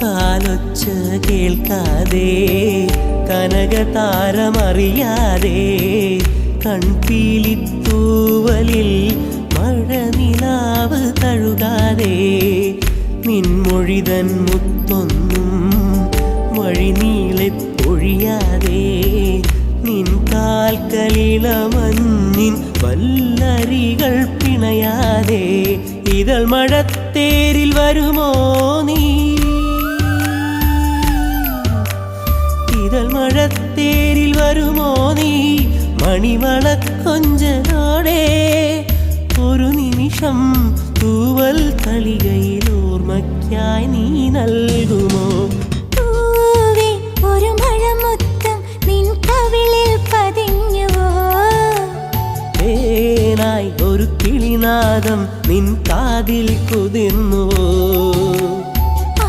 കാലൊച്ച കേൾക്കാതെ കനകതാരമറിയാതെ കൺപീലിത്തൂവലിൽ മഴനിലാവ് തഴുകാതെ നിൻമൊഴിതൻ മുത്തൊന്നും വഴിനീളെ പൊഴിയാതെ നിൻ കാൽക്കലിളമഞ്ഞിൻ വല്ലരികൾ പിണയാതെ ഇതൾ മഴത്തേരിൽ വരുമോ നീ? ഇതൾ മഴത്തേരിൽ വരുമോ നീ? മണിമളക്കൊഞ്ചലോടെ ഒരു നിമിഷം തൂവൽ തളികയിൽ ഓർമ്മയ്ക്കായി നീ നൽകുമോ? ഒരു നിൻ കവിളിൽ പതിഞ്ഞുവോ? ഒരു കിളിനാദം നിൻ കാതിൽ കുതിർന്നുവോ?